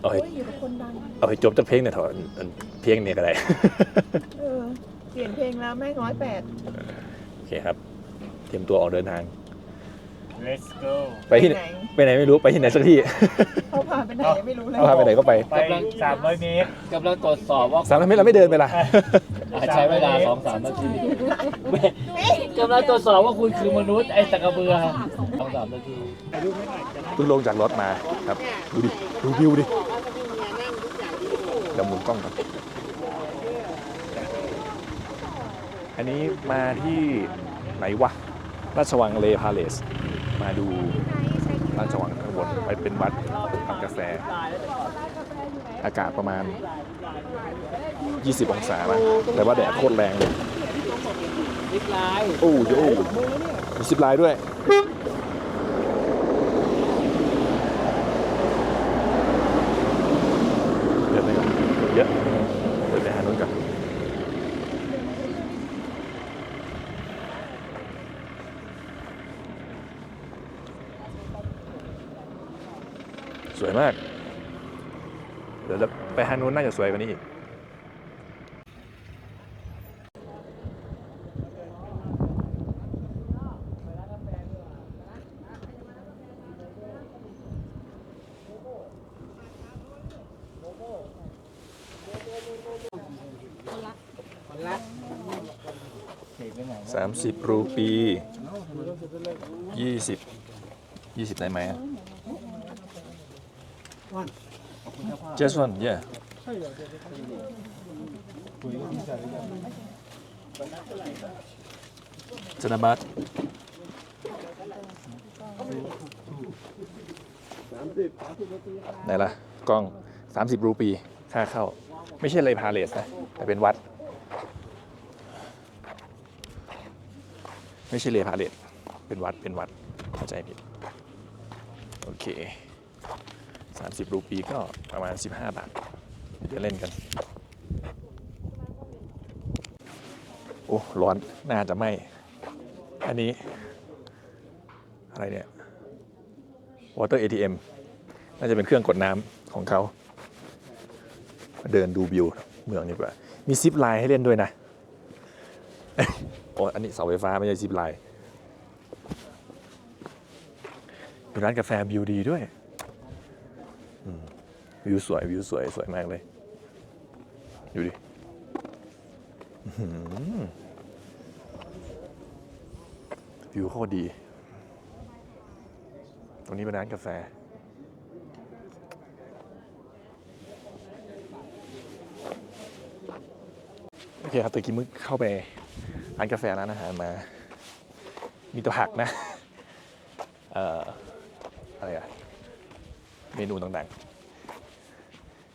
เอาให้โอ้ยอยู่กับคนดังเอาให้จบจากเพลงเนี่ยเถอะอันอันเพลงเนี่ยก็ได้ เออเปลี่ยนเพลงแล้วแม่งร้อยแปดโอเคครับ เตรียมตัวออกเดินทาง let's go ไปที่ไหนไปไหนไม่รู้ไปที่ไหนสักที่เขาพาไปไหนไม่รู้เลย เอาพาไปไหนก็ไปไปสามร้อยเมตร กำลังตรวจสอบว่าสามร้อยเมตรเราไม่เดินไปละอาจใช้เวลาสองสามนาทีแม่กำลังตรวจสอบว่าคุณคือมนุษย์ไอ้ตะกระเบือ สอง สามนาทีเพิ่งลงจากรถมาครับ ดูดิ ดูวิวดิเดี๋ยวหมุนกล้องก่อนอันนี้มาที่ไหนวะ ราชวังเลพาเลส มาดูราชวังข้างบนไปเป็นวัดทำกาแฟ อากาศประมาณ 20 องศานะแต่ว่าแดดโคตรแรงเลยลิฟต์ไลน์โอ้โหมีซิปไลน์ด้วยเยอะเลยครับเยอะเดินไปหานู้นก่อนสวยมาก เดี๋ยวเรา ไปหานู้นน่าจะสวยกว่านี้อีกสามสิบรูปียี่สิบยี่สิบได้ไหมอะ just one yeah ธนบัตรไหนล่ะ กล้อง 30 รูปี ค่าเข้า ไม่ใช่เลยพาเลสนะ แต่เป็นวัด ไม่ใช่เลยพาเลตเป็นวัด เป็นวัด เข้าใจผิด โอเค 30 รูปีก็ประมาณ 15 บาท เดี๋ยวเล่นกัน โอ้ ร้อน น่าจะไหมอันนี้ อะไรเนี่ย water ATM น่าจะเป็นเครื่องกดน้ำของเขาเดินดูวิวเมืองดีกว่า มีซิปไลน์ให้เล่นด้วยนะโอ้อันนี้เสาไฟฟ้าไม่ใช่ซิปไลน์มีร้านกาแฟวิวดีด้วย วิวสวยวิวสวยสวยมากเลย ดูดิวิวโคตรดี ตรงนี้เป็นร้านกาแฟ โอเคครับตะกี้มึงเข้าไปร้านกาแฟร้านอาหารมา มีแต่ผักนะ เอ่อ อะไรอะเมนูต่างๆ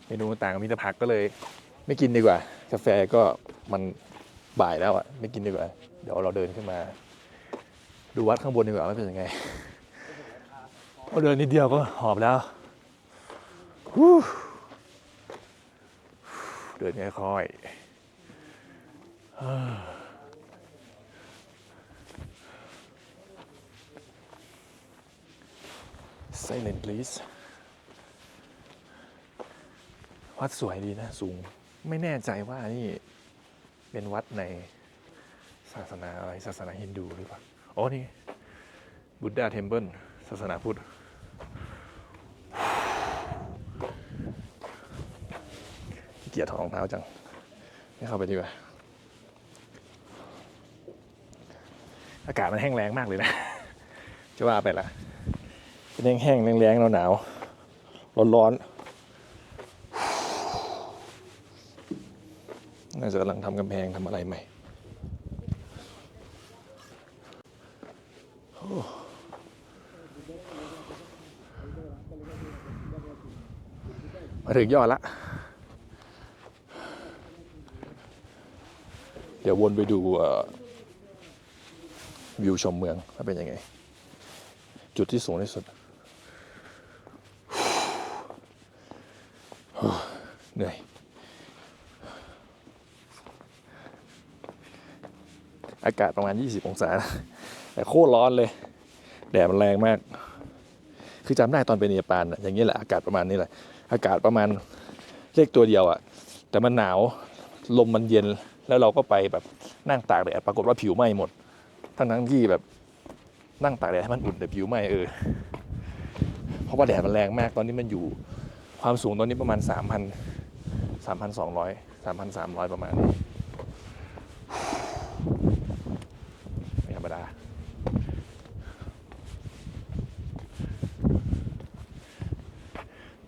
เมนูต่างๆมีแต่ผักก็เลย ไม่กินดีกว่า กาแฟก็มันบ่ายแล้วอะไม่กินดีกว่า เดี๋ยวเราเดินขึ้นมา ดูวัดข้างบนดีกว่าว่าเป็นยังไงเราเดินนิดเดียวก็หอบแล้วฮู้เดินค่อยๆ silent please วัดสวยดีนะ สูง ไม่แน่ใจว่านี่เป็นวัดในศาสนาอะไรศาสนาฮินดูหรือเปล่าอ๋อนี่บุ d ดาเทมเ l ิลศาสนาพุทธเกียจถอดรองเท้าจัง ไม่เข้าไปดีกว่า อากาศมันแห้งแล้งมากเลยนะ จะว่าไปละเป็นแห้งแรงๆหนาวๆร้อนๆ น่าจะกำลังทำกำแพงทำอะไรใหม่มาถึงยอดละ เดี๋ยววนไปดูวิวชมเมืองว่าเป็นยังไง จุดที่สูงที่สุด เหนื่อย อากาศประมาณ 20 องศา แต่โคตรร้อนเลย แดดมันแรงมาก คือจำได้ตอนไปเนปาลนะอย่างนี้แหละอากาศประมาณนี้แหละ อากาศประมาณเลขตัวเดียวอะแต่มันหนาวลมมันเย็นแล้วเราก็ไปแบบนั่งตากแดดปรากฏว่าผิวไหม้หมด ทั้งทั้งที่แบบนั่งตากแดดให้มันอุ่นแต่ผิวไหม้เออเพราะว่าแดดมันแรงมากตอนนี้มันอยู่ความสูงตอนนี้ประมาณ 3 0 0 0 3,200 3,300 ประมาณนี้ไม่ธรรมดา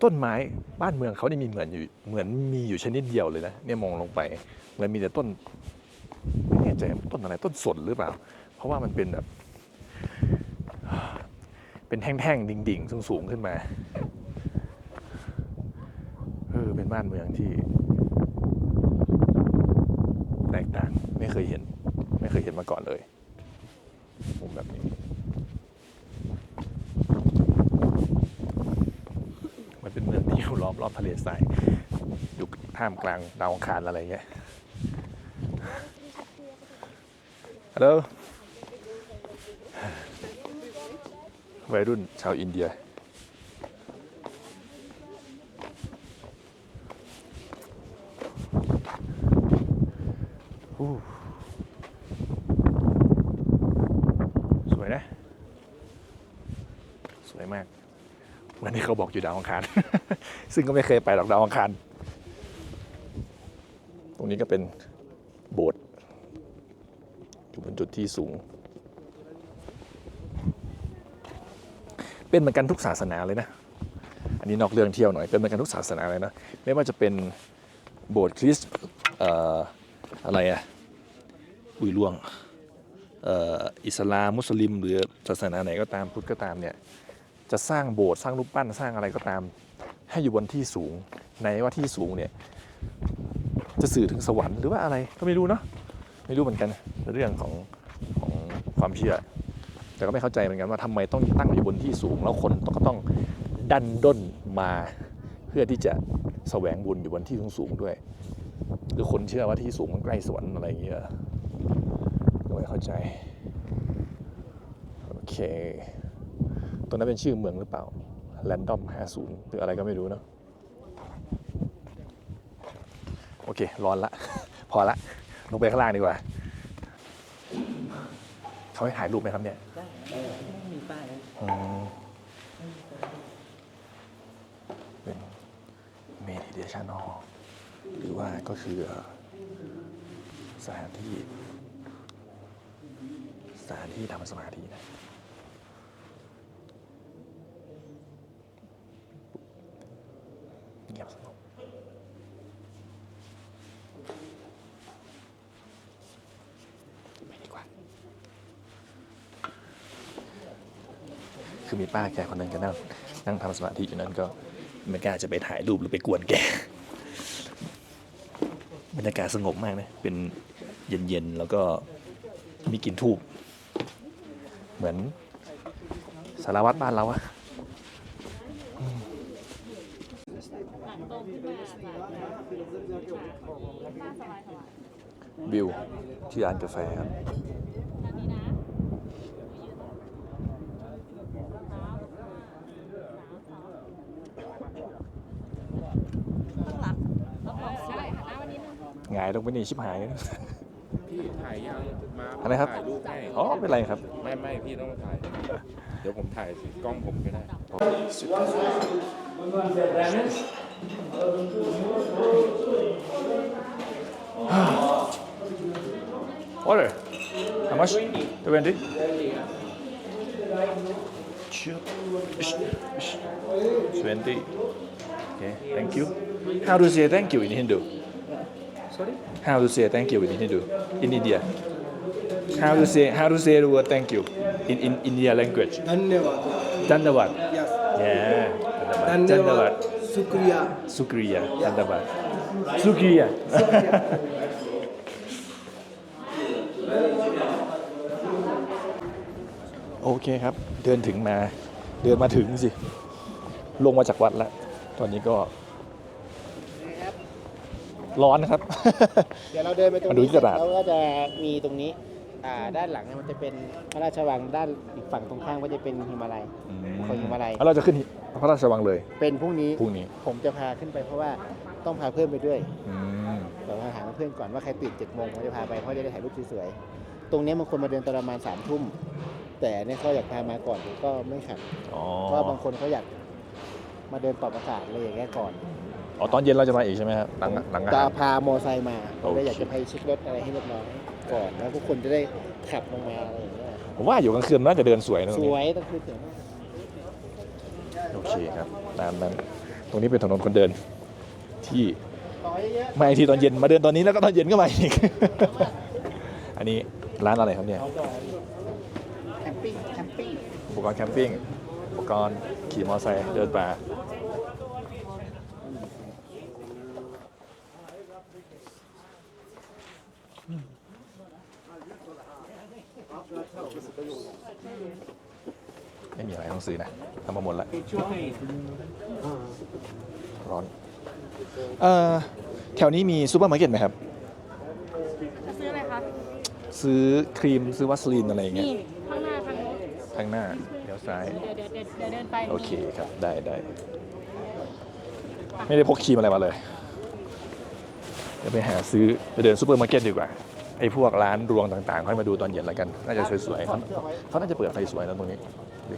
ต้นไม้บ้านเมืองเขานี่มีเหมือนอยู่เหมือนมีอยู่ชนิดเดียวเลยนะเนี่ยมองลงไปเหมือนมีแต่ต้นไม่แน่ใจต้นอะไรต้นสนหรือเปล่า เพราะว่ามันเป็นแบบ เป็นแท่งๆดิ่งๆสูงๆขึ้นมาเออเป็นบ้านเมืองที่ แตกต่างไม่เคยเห็น ไม่เคยเห็นมาก่อนเลยมุมแบบนี้ วรอบรอบทะเลทรายอยู่ท่ามกลางดาวอังคารอะไรเงี้ยฮัลโหลวัยรุ่นชาวอินเดีย อู้สวยนะ สวยมาก วันนี้ เขาบอกอยู่ดาวอังคาร ซึ่งก็ไม่เคยไปหรอกดาวอังคาร ตรงนี้ก็เป็นโบสถ์อยู่บนจุดที่สูง เป็นเหมือนกันทุกศาสนาเลยนะ อันนี้นอกเรื่องเที่ยวหน่อย เป็นเหมือนกันทุกศาสนาเลยนะ ไม่ว่าจะเป็นโบสถ์คริสต์ออะไรอะอุยล่วงอออิสลามมุสลิม หรือศาสนาไหนก็ตามพุทธก็ตามเนี่ย จะสร้างโบสถ์สร้างรูปปั้นสร้างอะไรก็ตาม ให้อยู่บนที่สูงในว่าที่สูงเนี่ยจะสื่อถึงสวรรค์หรือว่าอะไรก็ไม่รู้เนาะไม่รู้เหมือนกันเรื่องของของความเชื่อ แต่ก็ไม่เข้าใจเหมือนกันว่าทำไมต้องตั้งอยู่บนที่สูง แล้วคนก็ต้องดันด้นมาเพื่อที่จะแสวงบุญอยู่บนที่สูงๆด้วย หรือคนเชื่อว่าที่สูงมันใกล้สวรรค์อะไรอย่างเงี้ยก็ไม่เข้าใจ โอเค ตัวนั้นเป็นชื่อเมืองหรือเปล่า Random 50 หรืออะไรก็ไม่รู้เนาะโอเค ร้อนละ พอละ ลงไปข้างล่างดีกว่า เขาให้ถ่ายรูปไหมครับเนี่ยมีป้ายอืมเป็นเมดิเทชันฮอลหรือว่าก็คือเอ่อสถานที่สถานที่ทำสมาธินะเงียบสงบไปดีกว่า คือมีป้าแกคนนั้นก็นั่งนั่งทำสมาธิอยู่นั้นก็ไม่กล้าจะไปถ่ายรูปหรือไปกวนแกบรรยากาศสงบมากนะเป็นเย็นๆแล้วก็มีกลิ่นทูบเหมือนสารวัตรบ้านเราอะอืมวิวที่ร้านกาแฟครับ หงาย ลงไปนี่ชิบหาย พี่ถ่ายยังมาอะไรครับ ถ่ายรูปให้อ๋อไม่เป็นไรครับ ไม่ไม่พี่ต้องถ่าย เดี๋ยวผมถ่ายกล้องผมก็ได้ Order. How much? twenty twenty Okay. Thank you. How to say thank you in Hindu? Sorry? How to say thank you in Hindu, in India. How to say how to say the word thank you in, in India language. Dhanyawad. Dhanyawad. Yes. Yeah. Dhanyawad. Sukriya. Sukriya. Dhanyawad. Sukriya. Sukriya. โอเคครับ เดินถึงมา เดินมาถึงสิ ลงมาจากวัดแล้ว ตอนนี้ก็ ร้อนนะครับ เดี๋ยวเราเดินไปตรงมาดูนี้ที่ตลาดแล้วก็จะมีตรงนี้อ่าด้านหลังเนี่ยมันจะเป็นพระราชวังด้านอีกฝั่งตรงข้ามก็จะเป็นหิมาลัยอืมคนหิมาลัย แล้วเราจะขึ้นพระราชวังเลยเป็นพรุ่งนี้พรุ่งนี้ผมจะพาขึ้นไปเพราะว่าต้องพาเพื่อนไปด้วยอืมแต่ว่าหาเพื่อนก่อนว่าใครตื่นเจ็ดโมงผมจะพาไปเพราะจะได้ถ่ายรูปสวยๆตรงเนี้ยบางคนมาเดินตอนประมาณสามทุ่มแต่เนี่ยเขาอยากพามาก่อนผมก็ไม่ขัดอ๋อเพราะว่าบางคนเขาอยากมาเดินปรับอากาศอะไรอย่างเงี้ยก่อน อ๋อตอนเย็นเราจะมาอีกใช่ไหมครับหลังหลังอาจะหารพาโมอไซค์มาผมเลยโอเคอยากจะไปเช็ครถอะไรให้เรียบร้อยก่อนแล้วทุกคนจะได้ขับลงมาอะไรอย่างเงี้ยผมว่าอยู่กลางคืนน่าจะเดินสวยนะตรสงนี้วยต้องคือสวยมากโอเคครับตามนั้นตรงนี้เป็นถนนคนเดิน ที่ต่อเยอะมาอีกทีตอนเย็นมาเดินตอนนี้แล้วก็ตอนเย็นก็มาอีก อันนี้ร้านอะไรครับเนี่ยๆแคมปิ้งแคมปิ้งอุปกรณ์แคมปิ้งอุปกรณ์ขี่มอเตอร์ไซค์เดินป่าไม่มีอะไรต้อง ซื้อนะทำมาหมดแล้วร้อนเอ่อแถวนี้มีซูเปอร์มาร์เก็ตไหมครับ จะซื้ออะไรคะซื้อครีมซื้อวัสลีนอะไรอย่างเงี้ยนี่ข้างหน้าทางโน้นทางหน้าเดี๋ยวซ้าย เดี๋ยวเดี๋ยวเดี๋ยวเดี๋ยวเดินไปโอเคครับ ได้ได้ ไม่ได้พกครีมอะไรมาเลย เดี๋ยวไปหาซื้อ ไปเดินซูเปอร์มาร์เก็ตดีกว่า ไอ้พวกร้านรวงต่างๆ ค่อยมาดูตอนเย็นแล้วกัน น่าจะสวยๆเขาเขาน่าจะเปิดไฟสวยนะตรงนี้ดิ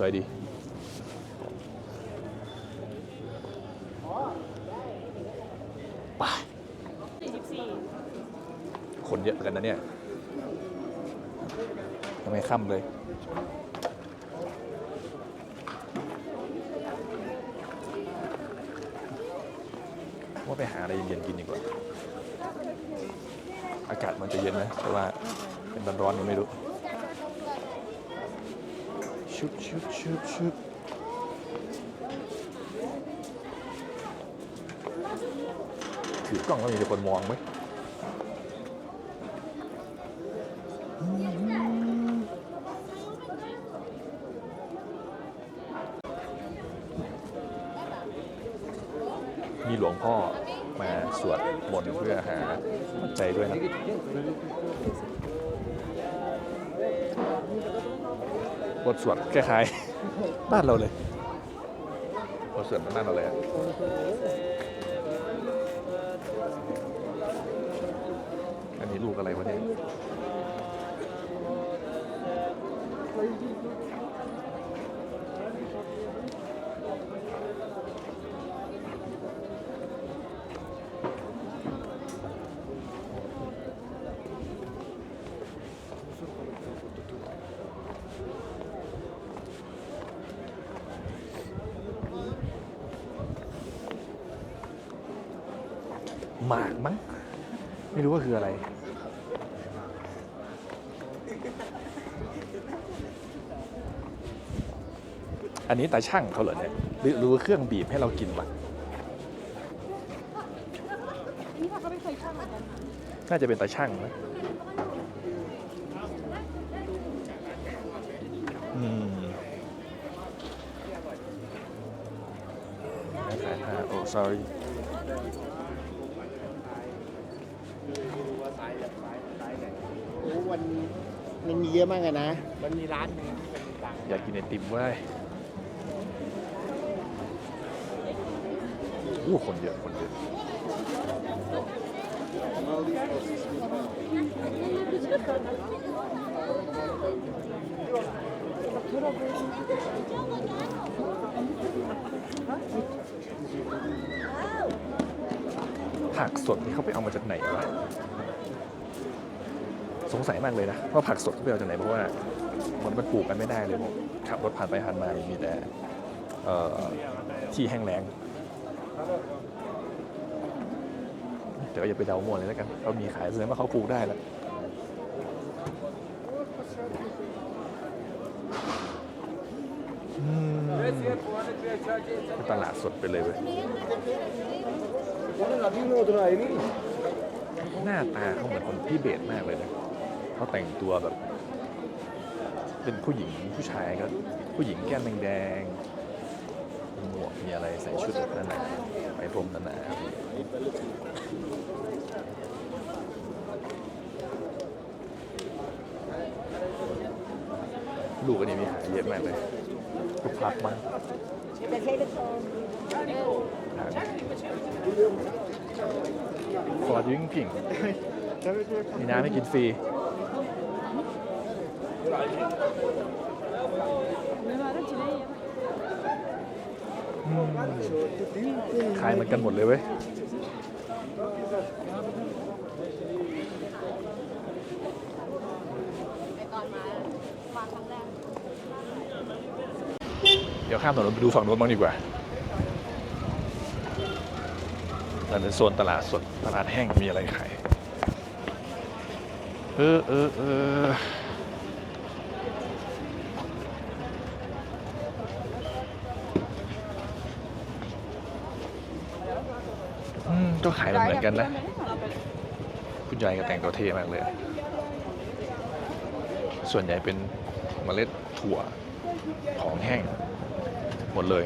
สวยดีไปคนเยอะกันนะเนี่ยทำไมค่ำเลยว่าไปหาอะไรเย็นๆกินดีกว่า อากาศมันจะเย็นนะแต่ว่าเป็นร้อนๆยังไม่รู้ ชุบชุบชุบชุบถือกล้องแล้วมีแต่คนมองไหมมีหลวงพ่อมาสวดมนต์เพื่อหาปัจจัยด้วยนะ บทสวดคล้ายๆบ้านเราเลยบทสวดเหมือนบ้านเราเลยอะอันนี้ลูกอะไรวะเนี่ย หมากมั้งไม่รู้ว่าคืออะไร อันนี้ตาช่างเขาเหรอเนี่ยหรือหรือว่าเครื่องบีบให้เรากินวะนี่ค่ะเขาไม่เคยช่างเหมือนกันน่าจะเป็นตาช่างนะอืมโอ้ sorry โอ้วัน มันมีเยอะมากเลยนะ มันมีร้านหนึงที่เป็นดังอยากกินไอติมเว้ยอู้คนเยอะคนเยอะผักสดนี่เขาไปเอามาจากไหนวะ สงสัยมากเลยนะว่าผักสดเขาไปเอาจากไหนเพราะว่ามันมันปลูกกันไม่ได้เลยผมขับรถผ่านไปผ่านมามีแต่ที่แห้งแล้งแต่ก็อย่าไปเดามั่วเลยแล้วกันเขามีขายแสดงว่าเขาปลูกได้แล้วตลาดสดไปเลยเว้ยหน้าตาเขาเหมือนคนพี่เบสมากเลยนะ เขาแต่งตัวแบบ เป็นผู้หญิงผู้ชายก็ ผู้หญิงแก้มแดงๆหมวกมีอะไรใส่ชุดแบบนั้นนะไปพรมนั่นแหละลูกอันนี้มีหายเยอะมากเลยลูกพักมากขอดยิ่งกิ่งมีน้ำให้กินฟรี ขายเหมือนกันหมดเลยเว้ยเดี๋ยวข้ามถนนไปดูฝั่งโน้นบ้างดีกว่านั่นเป็นโซนตลาดสดตลาดแห้งมีอะไรขาย เออเออเออ ก็ขายเหมือนกันนะ คุณยายก็แต่งตัวเท่มากเลย ส่วนใหญ่เป็นเมล็ดถั่วของแห้ง หมดเลย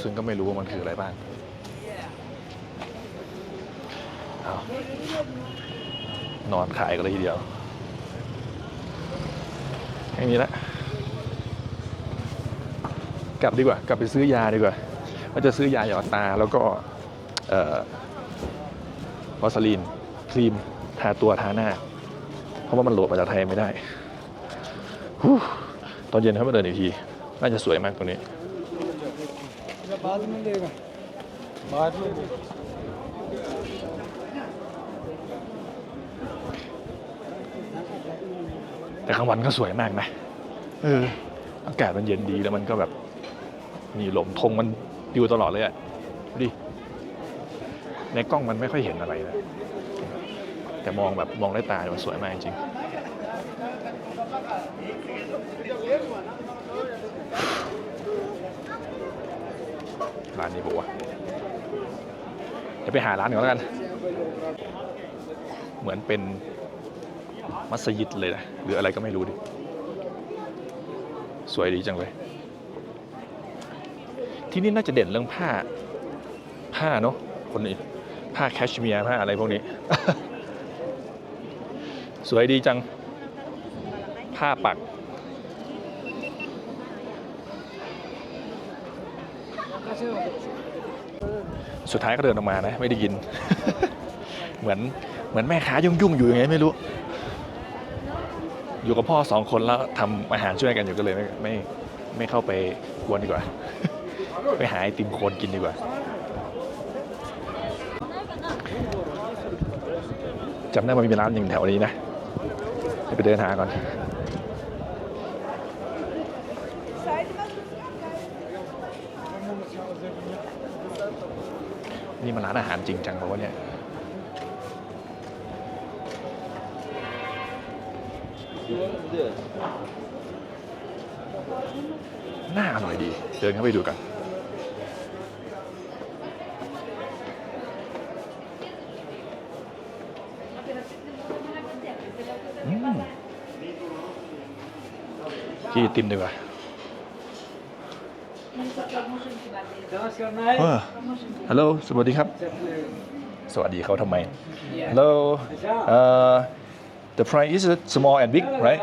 ซึ่งก็ไม่รู้ว่ามันคืออะไรบ้างเอานอนขายกันเลยทีเดียวไม่มีละกลับดีกว่า กลับไปซื้อยาดีกว่าว่าจะซื้อยาหยอดตาแล้วก็เอ่อ วาสลีนครีมทาตัวทาหน้า เพราะว่ามันโหลดมาจากไทยไม่ได้ ตอนเย็นครับมาเดินอีกที น่าจะสวยมากตรงนี้แต่กลางวันก็สวยมากนะ เออ อากาศมันเย็นดีแล้วมันก็แบบ มีลมทงมันดิวตลอดเลยอะ ในกล้องมันไม่ค่อยเห็นอะไรนะ แต่มองแบบมองด้วยตาเนี่ยมันสวยมากจริงร้านนี้บอกว่าเดี๋ยวไปหาร้านก่อนแล้วกัน เหมือนเป็นมัสยิดเลยนะ หรืออะไรก็ไม่รู้ดิ สวยดีจังเลย ที่นี่น่าจะเด่นเรื่องผ้า ผ้าเนาะคนนี้ ผ้าแคชเมียร์ผ้าอะไรพวกนี้ สวยดีจัง ผ้าปัก สุดท้ายก็เดินออกมานะ ไม่ได้ยิน เหมือนเหมือนแม่ค้ายุ่ง ๆ อยู่ยังไงไม่รู้ อยู่กับพ่อสองคนแล้วทำอาหารช่วยกันอยู่ก็เลยไม่ไม่ไม่เข้าไปกวนดีกว่า ไปหาไอติมโคนกินดีกว่า จำได้ว่ามีร้านหนึ่งแถวนี้นะเดี๋ยวไปเดินหาก่อนนี่มันร้านอาหารจริงจังเพราะว่าเนี่ยน่าอร่อยดี เดินเข้าไปดูกัน อืมกินไอ ติมดีกว่าเออฮัลโหลสวัสดีครับ สวัสดีเขาทำไม Hello uh, the price is it small and big right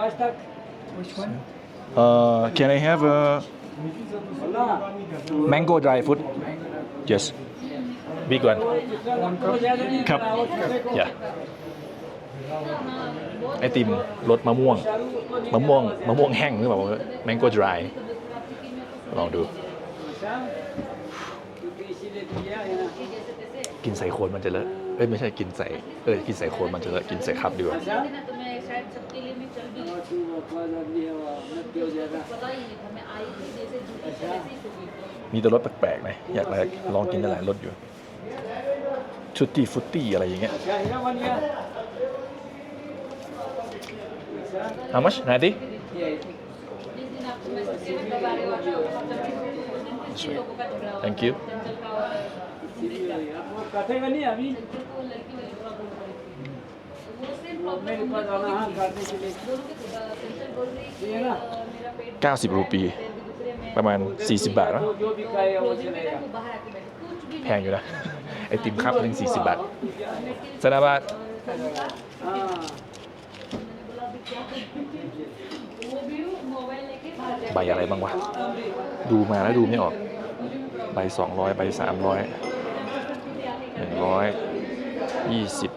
uh, can I have a mango dry fruit yes big one ครับ yeah ไอติมรสมะม่วง มะม่วง มะม่วงแห้งหรือเปล่า mango dry ลองดู กินใส่โคนมันจะเลอะเอ้ยไม่ใช่กินใส่เออกินใส่โคนมันจะเลอะกินใส่คัพดีกว่ามีแต่รสแปลกๆนะอยากลองกินหลายรสอยู่ชุตตี้ฟุตตี้อะไรอย่างเงี้ย How much? 90? Thank you. Kasi rupee. ประมาณ 40 บาทนะแพงอยู่นะ ไอติมครับหนึ่ง40 บาทสนาบาท ใบอะไรบ้างวะ ดูมาแล้วดูไม่ออก ใบสองร้อยใบสามร้อยหนึ่งร้อยยี่สิบ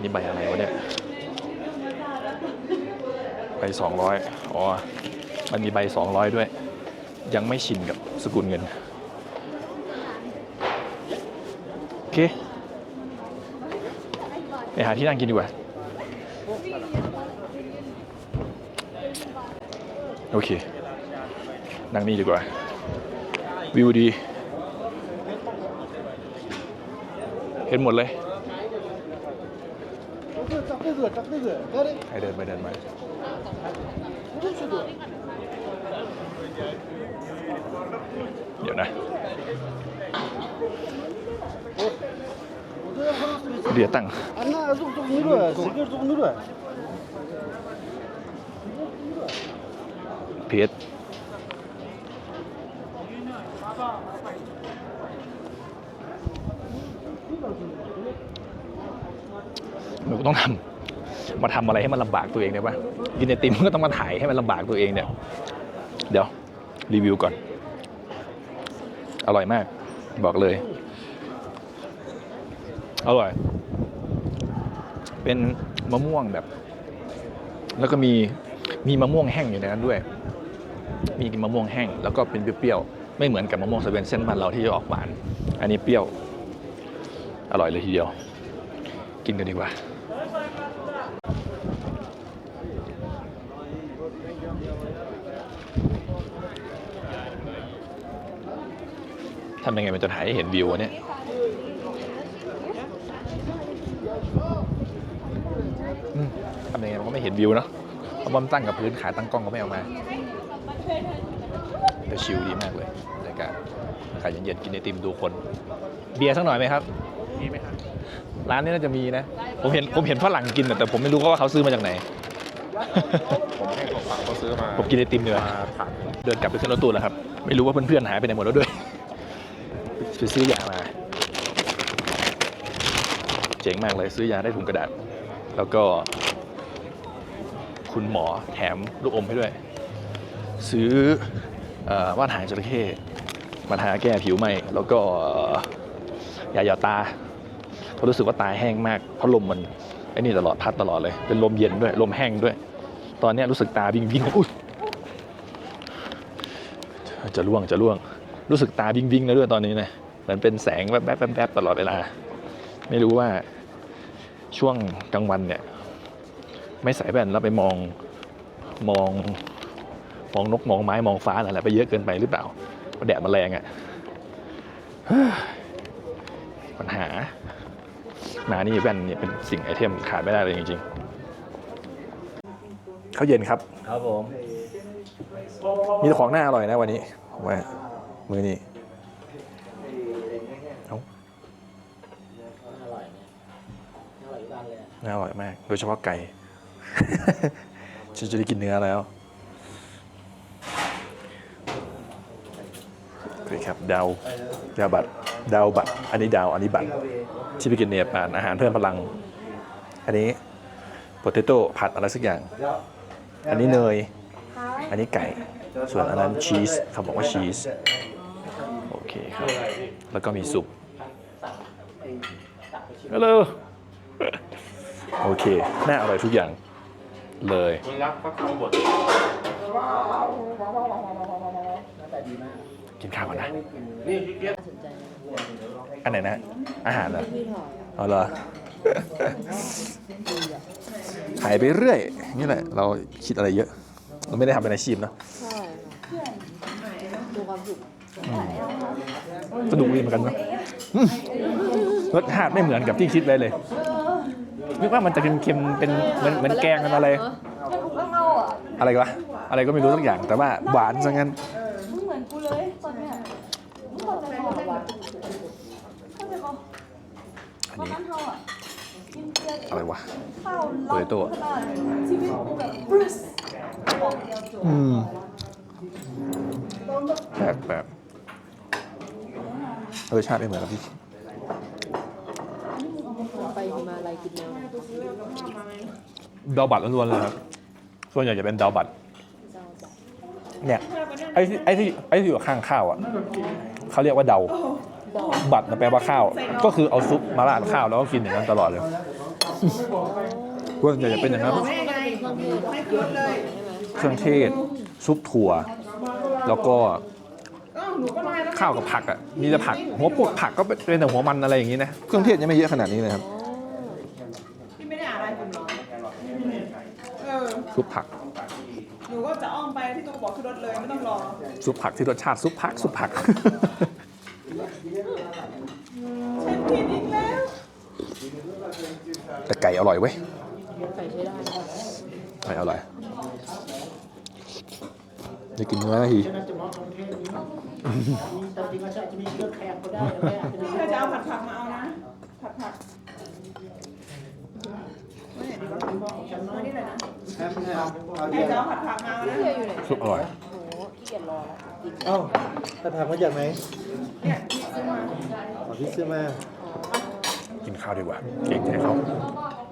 นี่ใบอะไรวะเนี่ย ใบสองร้อยอ๋อ มันมีใบสองร้อยด้วย ยังไม่ชินกับสกุลเงิน โอเคไปหาที่นั่งกินดีกว่า โอเค นั่งนี่ดีกว่า วิวดี เห็นหมดเลยให้เดินไปเดินมาเดี๋ยวนะเดี๋ยวตั้ง เพชรหนูต้องทำมาทำอะไรให้มันลำบากตัวเองได้ปะกินไอติมก็ต้องมาถ่ายให้มันลำบากตัวเองเนี่ย เดี๋ยว รีวิวก่อน อร่อยมาก บอกเลย อร่อย เป็นมะม่วงแบบ แล้วก็มี มีมะม่วงแห้งอยู่ในนั้นด้วย มีมะม่วงแห้งแล้วก็เป็นเปรี้ยวๆ ไม่เหมือนกับมะม่วงสเวนเส้นบ้านเราที่จะออกหวาน อันนี้เปรี้ยว อร่อยเลยทีเดียว กินกันดีกว่า ทำยังไงมันจะถ่ายให้เห็นวิววะเนี่ยทำยังไงมันก็ไม่เห็นวิวเนาะ เอาบอมตั้งกับพื้นขาตั้งกล้องก็ไม่เอามาแต่ชิลดีมากเลยบรรยากาศอากาศเย็นๆกินไอติมดูคน เบียร์สักหน่อยไหมครับมีไหมครับร้านนี้น่าจะมีนะ ผมเห็นผมเห็นฝรั่งกินอะแต่ผมไม่รู้ว่าเขาซื้อมาจากไหน ผมให้ของฝากเขาซื้อมาผมกินไอติมเนื้อมาผัดเดินกลับไปขึ้นรถตู้แล้วครับ ไม่รู้ว่าเพื่อนๆหายไปไหนหมดแล้วด้วยไปซื้อยามา เจ๋งมากเลยซื้อยาได้ถุงกระดาษ แล้วก็ คุณหมอแถมลูกอมให้ด้วย ซื้ออว่านหางจระเข้มาทาแก้ผิวไหมแล้วก็ยาหยอดตาเพราะรู้สึกว่าตาแห้งมากเพราะลมมันไอ้นี่ตลอดพัดตลอดเลย เป็นลมเย็นด้วย ลมแห้งด้วย ตอนนี้รู้สึกตาวิงวิงอุ้ยจะล่วงจะล่วง รู้สึกตาวิงวิงแล้วด้วยตอนนี้นะเหมือนเป็นแสงแวบๆแวบๆตลอดเวลา ไม่รู้ว่าช่วงกลางวันเนี่ย ไม่ใส่แว่นแล้วไปมองมองมองนกมองไม้มองฟ้าอะไรไปเยอะเกินไปหรือเปล่าเพราะแดดมันแรงอะ่ะเฮ้ยปัญหา มานี่แว่นเนี่ยเป็นสิ่งไอเทมขาดไม่ได้เลยจริงๆข้าวเย็นครับ ครับผม มีแต่ของหน้าอร่อยนะวันนี้ผมว่ามือนี้เอ้าอร่อยเนี่ยอร่อยทุกอันเลยอะน่าอร่อยมาก โดยเฉพาะไก่ ฉันจะได้กินเนื้อแล้วโอเคครับดาวดาวบัตรดาวบัตรอันนี้ดาวอันนี้บัตรที่ไปกินเนปาลอาหารเพิ่มพลัง อันนี้โปเตโต้ผัดอะไรสักอย่าง อันนี้เนย อันนี้ไก่ ส่วนอันนั้นชีสเขาบอกว่าชีสโอเคครับ แล้วก็มีซุปฮัลโหลโอเค น่าอร่อยทุกอย่าง เลยคุณรับฟักทองบดกินข้าวก่อนนะอันไหนนะ อาหารเหรออ๋อเหรอหายไปเรื่อยนี่แหละ เราคิดอะไรเยอะ เราไม่ได้ทำเป็นอาชีพเนอะใช่ค่ะดูความสุขสนุกดีเหมือนกันเนอะอืมรสชาติไม่เหมือนกับที่คิดเลยเลย นึกว่ามันจะเค็มๆเป็นเหมือนเหมือนแกงกันอะไรอะไรวะอะไรก็ไม่รู้สักอย่างแต่ว่าหวานซะงั้น มึงเหมือนกูเลยตอนเนี้ยมึงบอกใจคอวะเข้าใจคออันตอนนี้นั้นเราอะกินเกลืออะไรวะ ข้าวโปเตโต้ขนาดชีวิตกูแบบบรึสบอกเดียวจบอืมแปลกแปลกรสชาติไม่เหมือนกับที่ไปหิมา ลัยกินแนวดาวบัตรล้วนๆเลยครับ ส่วนใหญ่จะเป็นดาวบัตรเนี่ยไอ้ที่ไอ้ที่ไอ้ที่อยู่ข้างข้าวอะเขาเรียกว่าเดา บัตรนะแปลว่าข้าว ก็คือเอาซุปมาราดข้าวแล้วก็กินอย่างนั้นตลอดเลยพวกจะเป็นอย่างนั้นเครื่องเทศซุปถั่ว แล้วก็ข้าวกับผักอะมีแต่ผักหัวพวกผักก็เป็นแต่หัวมันอะไรอย่างนี้นะเครื่องเทศยังไม่เยอะขนาดนี้เลยครับ พี่ไม่ได้อ่านอะไรผมหรอกเออ ซุปผัก หนูก็จะอ้อมไปที่ตู้บอกขึ้นรถเลยไม่ต้องรอซุปผักที่รสชาติซุปผักซุปผัก ฉันผิดอีกแล้ว แต่ไก่อร่อยเว้ยใส่ใช้ได้ไก่อร่อยได้กินเนื้อนาทีเธอจะเอาผัดผักมาเอานะ ผัดผักไม่ไหนดีวะเอานี่เลยนะแม่จะเอาผัดผักมาเอานะเพื่ออ ยู่ไหนซุปอร่อยโอ้โหขี้เกียจรอแล้วกินเอ้าถ้าถามมาจากไหนเนี่ยที่ซื้อมาขอพี่ซื้อมา กินข้าวดีกว่า เก่งใจเขาอ